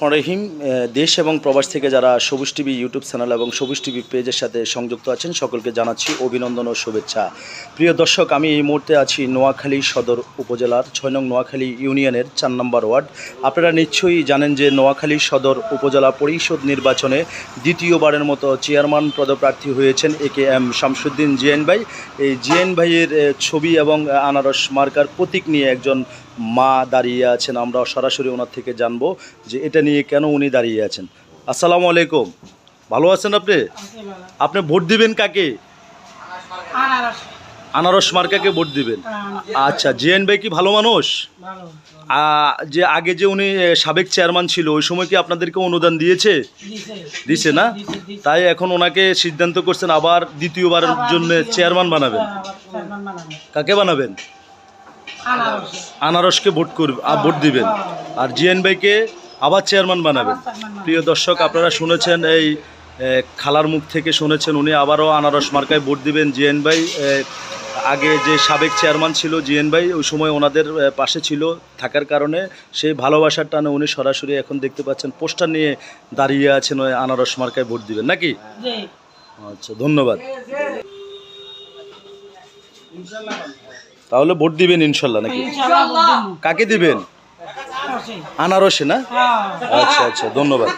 রহমান রহিম আহ, দেশ এবং প্রবাস থেকে যারা সবুজ টিভি ইউটিউব চ্যানেল এবং সবুজ টিভি পেজের সাথে সংযুক্ত আছেন সকলকে জানাচ্ছি অভিনন্দন ও শুভেচ্ছা। প্রিয় দর্শক আমি এই মুহূর্তে আছি নোয়াখালী সদর উপজেলার ছয় নং নোয়াখালী ইউনিয়নের চার নম্বর ওয়ার্ড। আপনারা নিশ্চয়ই জানেন যে নোয়াখালী সদর উপজেলা পরিষদ নির্বাচনে দ্বিতীয়বারের মতো চেয়ারম্যান পদপ্রার্থী হয়েছেন A K M Shamsuddin GN ভাই। এই জিএন ভাইয়ের ছবি এবং আনারস মার্কার প্রতীক নিয়ে একজন মা দাঁড়িয়ে আছেন। আমরা সরাসরি ওনার থেকে জানব যে এটা নিয়ে কেন উনি দাঁড়িয়ে আছেন? আসসালামু আলাইকুম। ভালো আছেন আপনি? আপনি ভোট দিবেন কাকে? আনারস মার্কাকে ভোট দিবেন। আচ্ছা জিএন ভাই কি ভালো মানুষ? যে আগে যে উনি সাবেক চেয়ারম্যান ছিল, ওই সময় কি আপনাদেরকে অনুদান দিয়েছে? দিছে না। তাই এখন ওনাকে সিদ্ধান্ত করছেন আবার দ্বিতীয়বারের জন্য চেয়ারম্যান বানাবেন। কাকে বানাবেন? আনারসকে ভোট করবে ভোট দিবেন। আর জিএন ভাইকে আবার চেয়ারম্যান বানাবেন। প্রিয় দর্শক আপনারা শুনেছেন এই খালার মুখ থেকে শুনেছেন উনি আবারও আনারস মার্কায় ভোট দিবেন জিএন ভাই। আগে যে সাবেক চেয়ারম্যান ছিল জিএন ভাই ওই সময় ওনাদের পাশে ছিল থাকার কারণে। সেই ভালোবাসার টানে উনি সরাসরি এখন দেখতে পাচ্ছেন পোস্টার নিয়ে দাঁড়িয়ে আছেন ওই আনারস মার্কায় ভোট দিবেন। নাকি? আচ্ছা ধন্যবাদ। তাহলে ভোট দিবেন ইনশাল্লাহ নাকি। কাকে দিবেন? আনারসে। না আচ্ছা আচ্ছা ধন্যবাদ